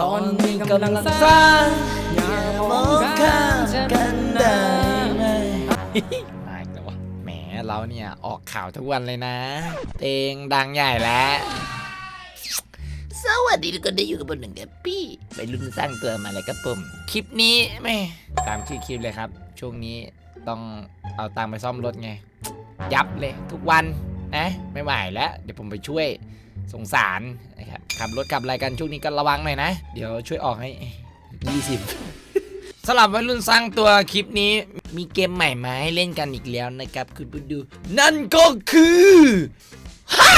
ตอนนี้กำลังสร้างอย่ามองข้ามกันได้ไหมตายแล้ววะแหมเราเนี่ยออกข่าวทุกวันเลยนะเตงดังใหญ่แล้ว สวัสดีทุกคนได้อยู่กับผมหนึ่งกับพี่ไปรุ่นสร้างตัวมาเลยครับผม คลิปนี้แม่ตามชื่อคลิปเลยครับ ช่วงนี้ต้องเอาตังค์ไปซ่อมรถไง ยับเลยทุกวันนะ ไม่ไหวแล้ว เดี๋ยวผมไปช่วย สงสารนะครับขับรถขับอะไรกันช่วงนี้ก็ระวังหน่อยนะ เดี๋ยวช่วยออกให้ 20สำหรับวัยรุ่นสร้างตัวคลิปนี้ มีเกมใหม่มาให้เล่นกันอีกแล้วนะครับคุณผู้ดู นั่นก็คือฮ่า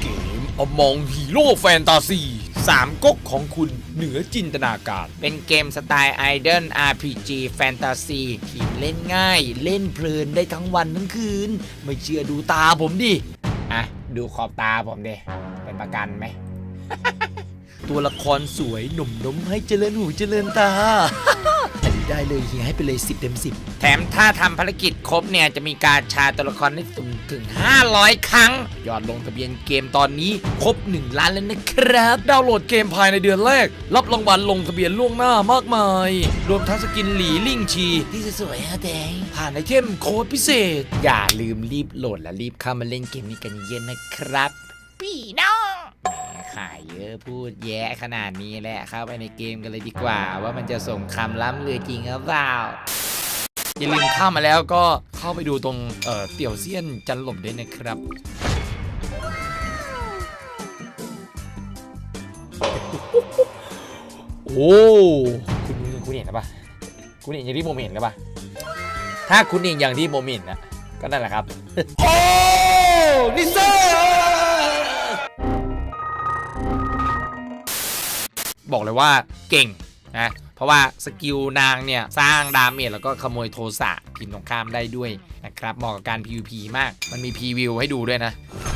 เกมอมองฮีโร่แฟนตาซีสามก๊กของคุณเหนือจินตนาการ เป็นเกมสไตล์ไอดอล RPG แฟนตาซีทีมเล่นง่าย เล่นเพลินได้ทั้งวันทั้งคืน ไม่เชื่อดูตาผมดิ อะ ดูขอบตาผมดิเป็นประกันไหม ตัวละครสวยหนุ่มนมให้เจริญหูเจริญตา ได้เลยเฮียให้ไปเลย 10 เต็ม 10 แถมถ้าทำภารกิจครบเนี่ย จะมีการชาตัวละครได้สูงถึง 500 ครั้ง ยอดลงทะเบียนเกมตอนนี้ครบ 1 ล้านแล้วนะครับ ดาวน์โหลดเกมภายในเดือนแรก รับรางวัลลงทะเบียนล่วงหน้ามากมาย รวมทั้งสกินหลีลิ่งชี ที่สวยๆฮะแดงผ่านไอเทมโค้ดพิเศษ อย่าลืมรีบโหลดและรีบเข้ามาเล่นเกมนี้กันเย็นนะครับ พี่น้องแหม ขายเยอะพูดแย่ขนาดนี้แหละเข้าไปในเกมกันเลยดีกว่า ว่ามันจะส่งคำล้ำเลือจริงหรือเปล่าอย่าลืมเข้ามาแล้วก็เข้าไปดูตรงเอ่อเตี่ยวเซียนจันหล่มด้วยนะครับโอ้คุณคุณเห็นหรือปะคุณเห็นอย่างที่ผมเห็นหรือปะถ้าคุณเห็นอย่างที่ผมเห็นนะก็นั่นแหละครับ โอ้นิเซ่ บอกเลยว่าเก่งนะเพราะว่าสกิลนางเนี่ย สร้างดาเมจแล้วก็ขโมยโทสะทีมตรงข้ามได้ด้วยนะครับเหมาะกับการ PVP มากมันมีพรีวิวให้ดูด้วยนะ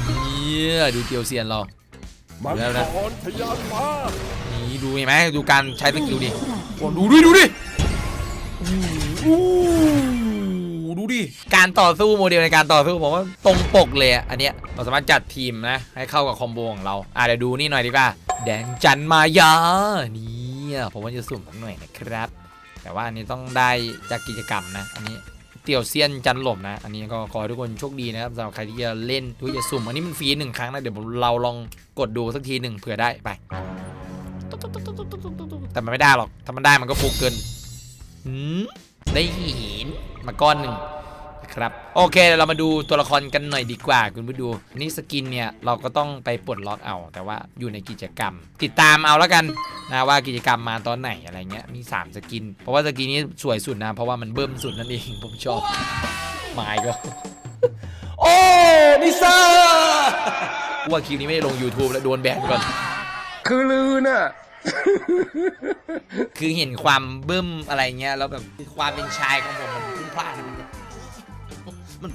เนี่ยดูเตียวเซียนเรามังแล้วนะกรทะยานฟ้านี่ดูเห็นไหมดูการใช้สกิลดิโอ้ดูดิดูดิอู้ ดิ การต่อสู้โมเดลในการต่อสู้ผมว่าตรงปกเลยอันเนี้ยเราสามารถจัดทีมนะให้เข้ากับคอมโบของเราอะเดี๋ยวดูนี่หน่อยดีกว่าแดงจันมายาเนี่ยผมว่าจะสุ่มหน่อยนะครับ แต่ว่าอันนี้ต้องได้จากกิจกรรมนะ อันนี้เตี่ยวเซียนจันหล่มนะ อันนี้ก็ขอทุกคนโชคดีนะครับสำหรับใครที่จะเล่นทุกจะสุ่ม อันนี้มันฟรีหนึ่งครั้งนะ เดี๋ยวเราลองกดดูสักทีหนึ่งเผื่อได้ไป แต่มันไม่ได้หรอก ถ้ามันได้มันก็ฟุกเกินหืมได้หินมาก้อนหนึ่ง ครับ โอเคเดี๋ยวเรามาดูตัวละครกันหน่อยดีกว่า คุณผู้ดูนี่สกินเนี่ย เราก็ต้องไปปลดล็อกเอา แต่ว่าอยู่ในกิจกรรม ติดตามเอาแล้วกันนะว่ากิจกรรมมาตอนไหนอะไรเงี้ยมี 3 สกิน เพราะว่าสกินนี้สวยสุดนะ เพราะว่ามันเบิ่มสุดนั่นเองผมชอบไม้ก็โอ้นิซ่ากูว่าคลิปนี้ไม่ได้ลง YouTube แล้วโดนแบนก่อน คือลือน่ะคือเห็นความบึ้มอะไรเงี้ยแล้วแบบความเป็นชายของผมมันพุ่งพลาด มัน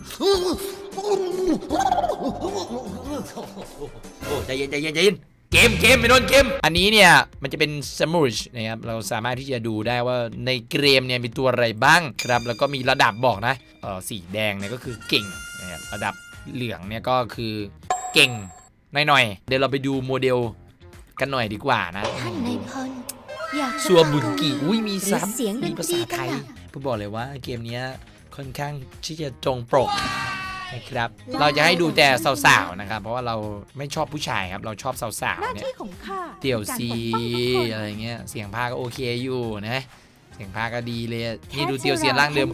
โอ้ใจเย็นใจเย็นใจเย็นเกมเกมไม่โดนเกม อันนี้เนี่ย มันจะเป็นสมูชนะครับ เราสามารถที่จะดูได้ว่าในเกมเนี่ยมีตัวอะไรบ้างครับ แล้วก็มีระดับบอกนะเออสีแดงเนี่ยก็คือเก่งนะครับระดับเหลืองเนี่ยก็คือเก่งหน่อยๆเดี๋ยวเราไปดูโมเดลกันหน่อยดีกว่านะท่านนายพลอยากซัวบุญกีอุ้ยมีหรือซับเสียงดมีนภาตรีษาไทกันยล่ะผมบอกเลยว่าเกมเนี้ย ค่อนข้างที่จะตรงปกนะครับ เราจะให้ดูแต่สาวๆนะครับ เพราะว่าเราไม่ชอบผู้ชายครับ เราชอบสาวหน้าๆเนี่ยที่ของข้าเตี่ยวการซีปกป้องทุกคนอะไรเงี้ย เสียงพากก็โอเคอยู่นะ เสียงพากก็ดีเลยนี่แค่ดูเตียวเซียนร่างเดิม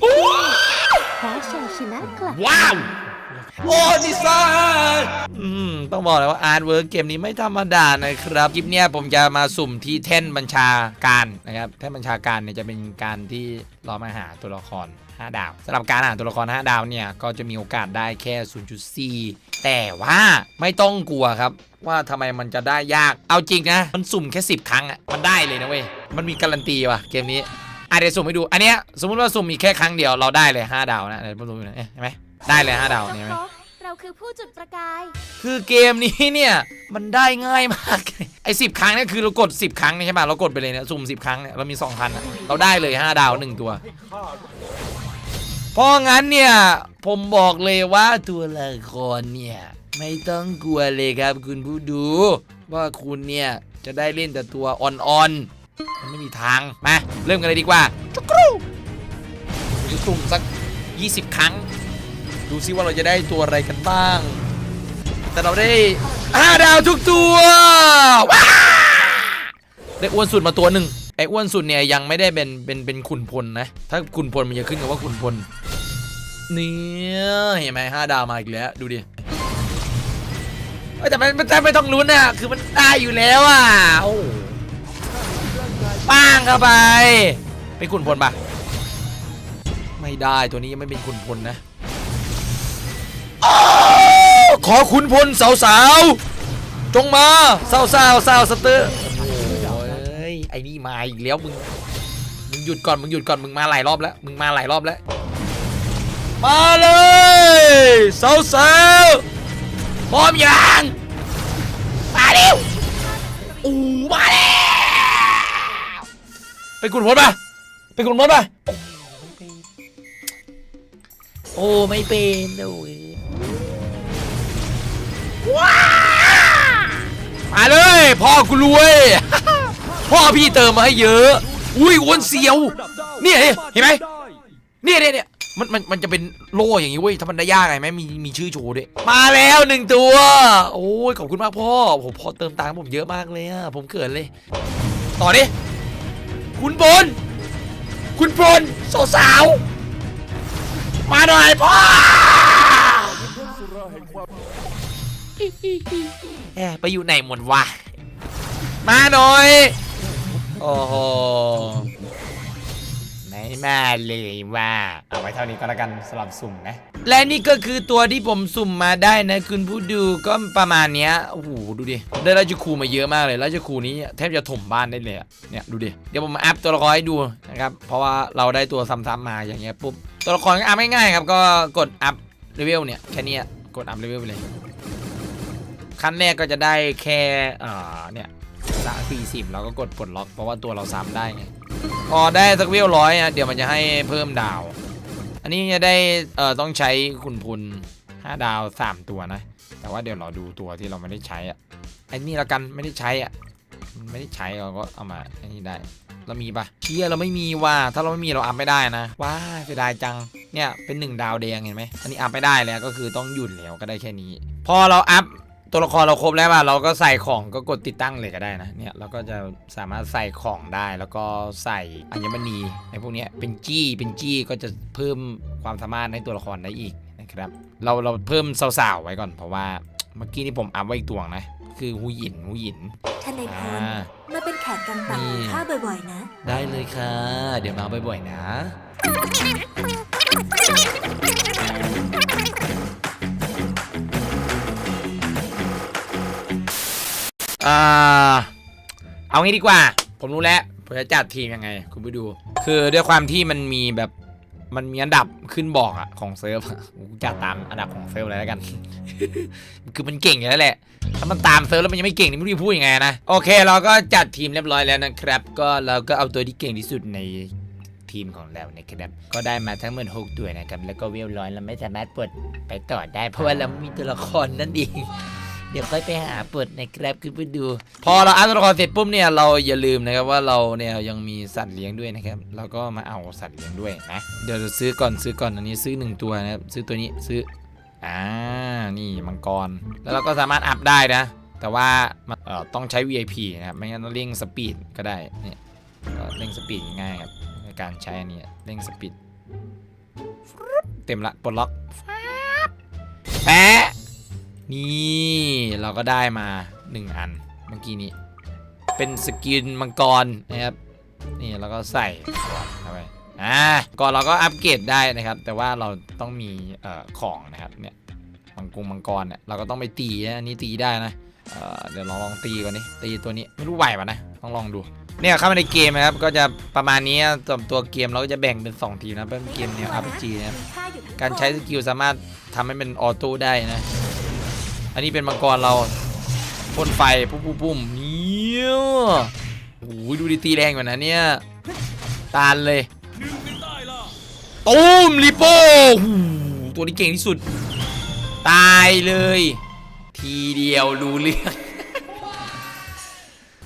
แพ้ชัยชนะกลับว้าว โอ้ดิซ่าอืม ต้องบอกเลยว่าอาร์ตเวิร์กเกมนี้ไม่ธรรมดานะครับ คลิปเนี้ยผมจะมาสุ่มที่แท่นบัญชาการนะครับ แท่นบัญชาการเนี่ยจะเป็นการที่เรามาหาตัวละคร 5 ดาวสำหรับการหาตัวละคร 5 ดาวเนี่ย ก็จะมีโอกาสได้แค่ 0.4 แต่ว่าไม่ต้องกลัวครับ ว่าทำไมมันจะได้ยากเอาจริงนะ มันสุ่มแค่ 10 ครั้งอะมันได้เลยนะเว้ย มันมีการันตีว่ะเกมนี้อะเดี๋ยวสุ่มให้ดู อันเนี้ยสมมติว่าสุ่มมีแค่ครั้งเดียวเราได้เลย 5 ดาวนะเดี๋ยวผมดูนะเอ๊ะเห็นไหมได้เลย 5 ดาวเนี่ยเห็นไหมเราคือผู้จุดประกาย คือเกมนี้เนี่ยมันได้ง่ายมากไอ้สิใช่ไหมคือเรากด 10 ครั้งเนี่ยใช่ไหมเรากดไปเลยเนี่ยสุ่ม10 ครั้งเนี่ยเรามี 2,000อะเราได้เลย 5 ดาว 1 ตัว เพราะงั้นเนี่ย ผมบอกเลยว่าตัวละครเนี่ย ไม่ต้องกลัวเลยครับคุณผู้ดู ว่าคุณเนี่ย จะได้เล่นแต่ตัวอ่อนๆมันไม่มีทาง มา เริ่มกันเลยดีกว่าจุกรูจะสุ่มสัก 20 ครั้ง ดูซิว่าเราจะได้ตัวอะไรกันบ้าง แต่เราได้5ดาวทุกตัวได้อ้วนสุดมาตัวหนึ่ง ไอ้อ้วนสุดเนี่ยยังไม่ได้เป็นเป็นเป็นขุนพลนะ ถ้าขุนพลมันจะขึ้นกับว่าขุนพลเนี่ยเห็นไหมห้าดาวมาอีกแล้วดูดิแต่มันมันไม่ต้องลุ้นอะคือมันได้อยู่แล้วอะโอ้ป้างเข้าไปเป็นขุนพลปะไม่ได้ตัวนี้ยังไม่เป็นขุนพลนะขอขุนพลสาวๆจงมาสาวสาวสาวสเตอร์ ไอ้นี่มาอีกแล้วมึงมึงหยุดก่อนมึงหยุดก่อนมึงมาหลายรอบแล้วมึงมาหลายรอบแล้ว มาเลยสาวสาวๆพร้อมยังมาเร็วอู้มาแล้วเป็นคุณพลปะเป็นคุณพลปะโอ้ไม่เป็นโอ้ยว้ามาเลยพ่อกูรวย พ่อพี่เติมมาให้เยอะ อุ้ยอ้วนเสียว เนี่ยเห็นไหมเนี่ยเนี่ยเนี่ยมันมันมันจะเป็นโล่อย่างงี้เว้ยถ้ามันได้ยากไงไหมมีมีชื่อโชว์ด้วย มาแล้วหนึ่งตัว โอ้ยขอบคุณมากพ่อผมพ่อเติมตังค์ผมเยอะมากเลยอะผมเกิดเลย ต่อดิคุณบนคุณบนสาวสาวๆมาหน่อยพ่อแอบไปอยู่ไหนหมดวะ มาหน่อย โอ้โหไม่มาเลยว่า เอาไว้เท่านี้ก็แล้วกันสลับสุ่มนะ และนี่ก็คือตัวที่ผมสุ่มมาได้นะคุณผู้ดูก็ประมาณเนี้ยโอ้โหดูดิ ได้ราชครูมาเยอะมากเลยราชครูนี้แทบจะถมบ้านได้เลยอะเนี่ยดูดิ เดี๋ยวผมมาอัพตัวละครให้ดูนะครับ เพราะว่าเราได้ตัวซ้ำๆมาอย่างเงี้ยปุ๊บ ตัวละครก็อัพง่ายๆครับ ก็กดอัพเลเวลเนี่ยแค่เนี้ยกดอัพเลเวลไปเลย ขั้นแรกก็จะได้แค่ อ่า เนี่ย สามสี่สิบเราก็กดปลดล็อกเพราะว่าตัวเราซ้ำได้ไงพอได้สักเวลร้อยอะเดี๋ยวมันจะให้เพิ่มดาว อันนี้จะได้เอ่อต้องใช้คุณพุน5ดาว 3 ตัวนะ แต่ว่าเดี๋ยวเราดูตัวที่เราไม่ได้ใช้อะไอ้นี่ละกันไม่ได้ใช้อะไม่ได้ใช้เราก็เอามาไอ้นี่ได้เรามีปะเชี่ยเราไม่มีว่าถ้าเราไม่มีเราอัพไม่ได้นะว้าเสียดายจังเนี่ยเป็นหนึ่งดาวแดงเห็นไหมอันนี้อัพไม่ได้แล้วก็คือต้องหยุดแล้วก็ได้แค่นี้ พอเราอัพ ตัวละครเราครบแล้วป่ะเราก็ใส่ของก็กดติดตั้งเลยก็ได้นะเนี่ยเราก็จะสามารถใส่ของได้แล้วก็ใส่อัญมณีในพวกเนี้ยเป็นจี้เป็นจี้ก็จะเพิ่มความสามารถให้ตัวละครได้อีกนะครับเราเราเพิ่มสาวๆไว้ก่อนเพราะว่าเมื่อกี้นี่ผมอัพไว้อีกตัวนะคือหูหยินหูหยินท่านในายพอ่าลมาเป็นแขกกำปังนี่ข้าบ่อยๆนะ ได้เลยค่ะ เดี๋ยวมาบ่อยๆนะ อ่าเอางี้ดีกว่า ผมรู้แล้วผมจะจัดทีมยังไง คุณไปดู คือด้วยความที่มันมีแบบมันมีอันดับขึ้นบอกอะของเซิร์ฟอะผมจัดตามอันดับของเซิร์ฟเลยแล้วกัน คือมันเก่งอยู่แล้วแหละ ถ้ามันตามเซิร์ฟแล้วมันยังไม่เก่งนี่ไม่รู้จะพูดยังไงนะ โอเค เราก็จัดทีมเรียบร้อยแล้วนะครับ ก็เราก็เอาตัวที่เก่งที่สุดในทีมของเรานะครับ ก็ได้มาทั้งหมด6ตัวนะครับ แล้วก็เวลร้อยเราไม่สามารถปลดไปต่อได้ เพราะว่าเรามีตัวละครนั่นเอง เดี๋ยวค่อยไปหาเปิดในแกร็บขึ้นไปดู พอเราอัพตัวละครเสร็จปุ๊บเนี่ยเราอย่าลืมนะครับว่าเราเนี่ยยังมีสัตว์เลี้ยงด้วยนะครับเราก็มาเอาสัตว์เลี้ยงด้วยนะเดี๋ยวซื้อก่อนซื้อก่อนอันนี้ซื้อหนึ่งตัวนะครับซื้อตัวนี้ซื้ออ่านี่มังกร แล้วเราก็สามารถอัพได้นะ แต่ว่ามันต้องใช้ VIP นะครับไม่งั้นต้องเร่งสปีดก็ได้เนี่ยก็เร่งสปีดง่ายครับในการใช้อันนี้เร่งสปีดเต็มละปลดล็อกแปะ นี่เราก็ได้มา 1 อันเมื่อกี้นี้ เป็นสกินมังกรนะครับ นี่เราก็ใส่ก่อนเข้าไปอ่าก่อนเราก็อัปเกรดได้นะครับ แต่ว่าเราต้องมีเอ่อของนะครับเนี่ยมังกรมังกรเนี่ยเราก็ต้องไปตีนะอันนี้ตีได้นะเอ่อเดี๋ยวเราลองตีก่อนนี่ตีตัวนี้ไม่รู้ไหวป่ะนะต้องลองดูเนี่ยเข้ามาในเกมนะครับก็จะประมาณนี้ตัวตัวเกมเราก็จะแบ่งเป็น 2 ทีมนะเป็นเกมแนว RPG นะครับการใช้สกิลสามารถทำให้เป็นออโต้ได้นะ อันนี้เป็นมังกรเราพ่นไฟปุ๊บปุ๊บปุ๊บเนี่ยโอ้โหดูดิตีแรงกว่านะเนี่ยตาลเลยตูมลิโป้หูตัวนี้เก่งที่สุด ตายเลย ทีเดียวรู้เรื่อง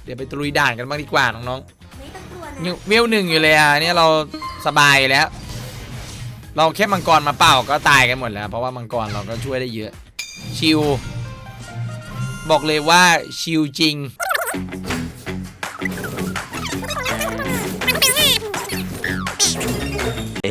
เดี๋ดี๋ยวไปตรุยด่านกันบ้างดีกว่าน้องไม่ต้องกลัวๆนะยังเวลหนึ่งอยู่เลยอะเนี่ยเราสบายแล้ว เราแค่มังกรมาเป่าก็ตายกันหมดแล้ว เพราะว่ามังกรเราก็ช่วยได้เยอะชิล บอกเลยว่าชิลจริง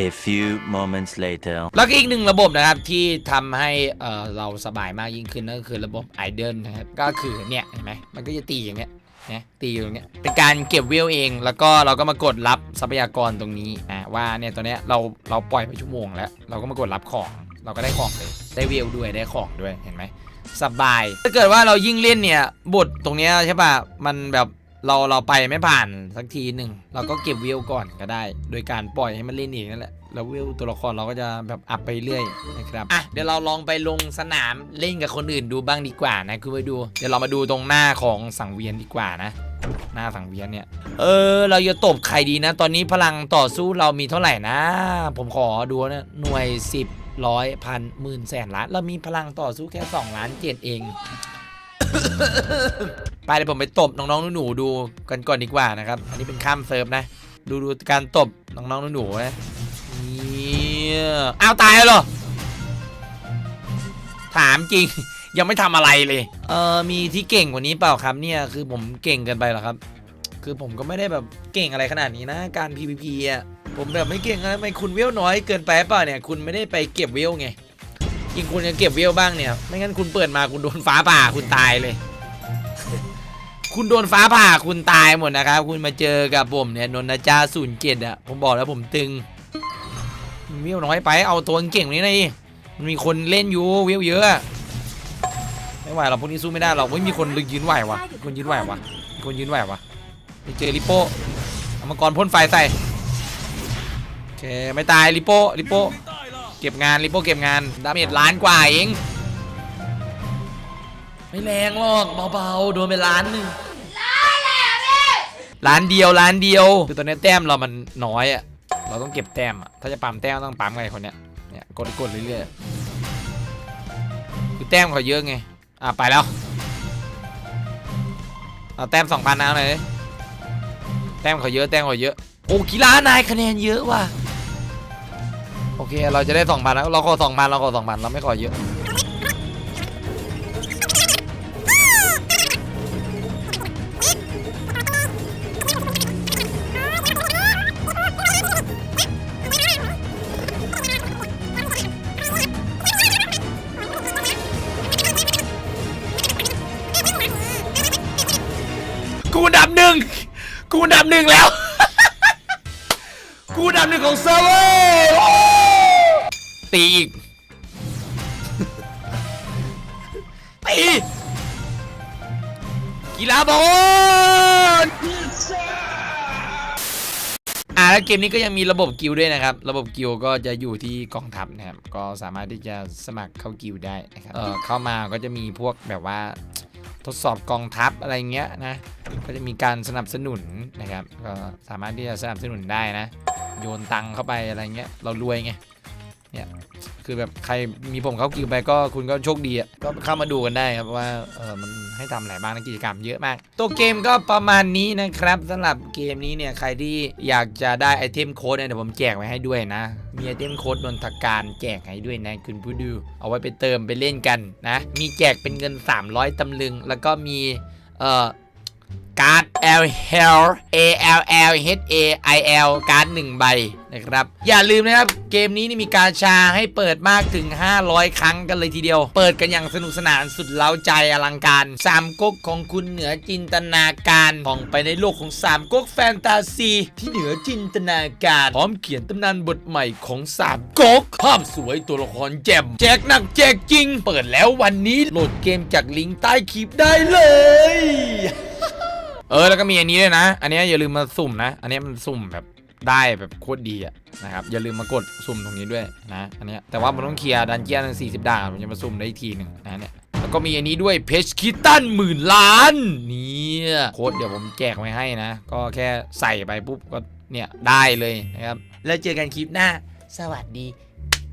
A few moments later. แล้วก็อีกหนึ่งระบบนะครับที่ทำให้เอ่อเราสบายมากยิ่งขึ้นนั่นก็คือระบบไอเดนนะครับ ก็คือเนี่ยเห็นไหมมันก็จะตีอย่างเงี้ยนะตีอยู่อย่างเงี้ยเป็นการเก็บเวลเองแล้วก็เราก็มากดรับทรัพยากรตรงนี้นะว่าเนี่ยตอนเนี้ยเราเราปล่อยไปชั่วโมงแล้ว เราก็มากดรับของ เราก็ได้ของเลยได้เวลด้วยได้ของด้วยเห็นไหม สบาย ถ้าเกิดว่าเรายิ่งเล่นเนี่ยบทตรงเนี้ยใช่ป่ะ มันแบบเราเราไปไม่ผ่านสักทีหนึ่ง เราก็เก็บเวก่อนก็ได้ โดยการปล่อยให้มันเล่นเองนั่นแหละ แล้วเวตัวละครเราก็จะแบบอัพไปเรื่อยนะครับ อะเดี๋ยวเราลองไปลงสนามเล่นกับคนอื่นดูบ้างดีกว่านะคุณไปดู เดี๋ยวเรามาดูตรงหน้าของสังเวียนดีกว่านะ หน้าสังเวียนเนี่ย เออ เราจะตบใครดีนะ ตอนนี้พลังต่อสู้เรามีเท่าไหร่นะ ผมขอดูนะ หน่วย 10 ร้อยพันหมื่นแสนล้าน เรามีพลังต่อสู้แค่2ล้านเจ็ดเอง ไปเดี๋ยวผมไปตบน้องๆหนูๆดูกันก่อนดีกว่านะครับ อันนี้เป็นข้ามเซิร์ฟนะ ดูดูการตบน้องๆหนูๆนะเนี่ยอ้าวตายแล้วเหรอ ถามจริงยังไม่ทำอะไรเลย เออมีที่เก่งกว่านี้เปล่าครับเนี่ยคือผมเก่งเกินไปหรอครับ คือผมก็ไม่ได้แบบเก่งอะไรขนาดนี้นะ การ PVP อะผมแบบไม่เก่งนะทำไมคุณเวลน้อยเกินไปเปล่าเนี่ย คุณไม่ได้ไปเก็บเวลไงยิงคุณจะเก็บเวลบ้างเนี่ย ไม่งั้นคุณเปิดมาคุณโดนฟ้าผ่าคุณตายเลย คุณโดนฟ้าผ่าคุณตายหมดนะครับ คุณมาเจอกับผมเนี่ยนนทจ้าศูนย์เจ็ดอะผมบอกแล้วผมตึงเวลน้อยไปเอาตัวเก่งนี้เลยมันมีคนเล่นอยู่เวลเยอะไม่ไหวหรอกพวกนี้สู้ไม่ได้หรอกไม่มีคนยืนไหววะคนยืนไหววะคนยืนไหววะ เจอลิโป้เอามังกรพ่นไฟใส่โอเคไม่ตายลิโป้ลิโป้เก็บงานลิโป้เก็บงานดาเมจล้านกว่าเองไม่แรงหรอกเบาๆโดนไปล้านหนึ่งล้านเดียวล้านเดียวคือตอนนี้แต้มเรามันน้อยอะเราต้องเก็บแต้มอะถ้าจะปั๊มแต้มต้องปั๊มไงคนเนี้ยเนี่ยกดกดเรื่อยๆคือแต้มเขาเยอะไงอะไปแล้วเอาแต้มสองพันเอาหน่อย แต้มเขาเยอะแต้มเขาเยอะ โอ้กีฬานายคะแนนเยอะว่ะ โอเค เราจะได้สองพันแล้ว เราขอสองพันเราขอสองพันเราไม่ขอเยอะ ดับหนึ่งแล้ว กูอันดับหนึ่งของเซิร์ฟเวอร์โอ้ตีอีกตีกีฬาบอลอ่าแล้วเกมนี้ก็ยังมีระบบกิลด์ด้วยนะครับ ระบบกิลด์ก็จะอยู่ที่กองทัพนะครับ ก็สามารถที่จะสมัครเข้ากิลด์ได้นะครับเออเข้ามาก็จะมีพวกแบบว่า ทดสอบกองทัพอะไรเงี้ยนะ ก็จะมีการสนับสนุนนะครับ ก็สามารถที่จะสนับสนุนได้นะ โยนตังเข้าไปอะไรเงี้ย เรารวยไง เนี่ย คือแบบใครมีผมเข้ากิวไปก็คุณก็โชคดีอะ ก็เข้ามาดูกันได้ครับว่า เออมันให้ทำอะไรบ้างในกิจกรรมเยอะมาก ตัวเกมก็ประมาณนี้นะครับสำหรับเกมนี้เนี่ยใครที่อยากจะได้ไอเทมโค้ดเนี่ยเดี๋ยวผมแจกไว้ให้ด้วยนะ มีไอเทมโค้ดนนทการแจกให้ด้วยนะคุณผู้ดู เอาไว้ไปเติมไปเล่นกันนะ มีแจกเป็นเงิน 300 ตำลึง แล้วก็มีเอ่อ การ์ด L L A L L H A I L การ์ดหนึ่งใบนะครับ อย่าลืมนะครับ เกมนี้นี่มีการชาให้เปิดมากถึง 500 ครั้งกันเลยทีเดียว เปิดกันอย่างสนุกสนานสุดเล้าใจอลังการ สามก๊กของคุณเหนือจินตนาการท่องไปในโลกของสามก๊กแฟนตาซี ที่เหนือจินตนาการ พร้อมเขียนตำนานบทใหม่ของสามก๊กภาพสวยตัวละครแจ่มแจกหนักแจกจริง เปิดแล้ววันนี้โหลดเกมจากลิงก์ใต้คลิปได้เลย เออแล้วก็มีอันนี้ด้วยนะ อันนี้อย่าลืมมาสุ่มนะ อันนี้มันสุ่มแบบได้แบบโคตรดีอะนะครับอย่าลืมมากดสุ่มตรงนี้ด้วยนะอันนี้แต่ว่ามันต้องเคลียร์ดันเจียนสี่สิบดาวมันจะมาสุ่มได้อีกทีหนึ่งนะเนี่ยแล้วก็มีอันนี้ด้วยเพชคิตันหมื่นล้านเนี่ยโค้ดเดี๋ยวผมแจกไว้ให้นะ ก็แค่ใส่ไปปุ๊บก็เนี่ยได้เลยนะครับ แล้วเจอกันคลิปหน้า สวัสดี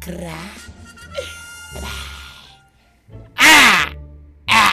ครับบ๊ายบายอ่าอ่า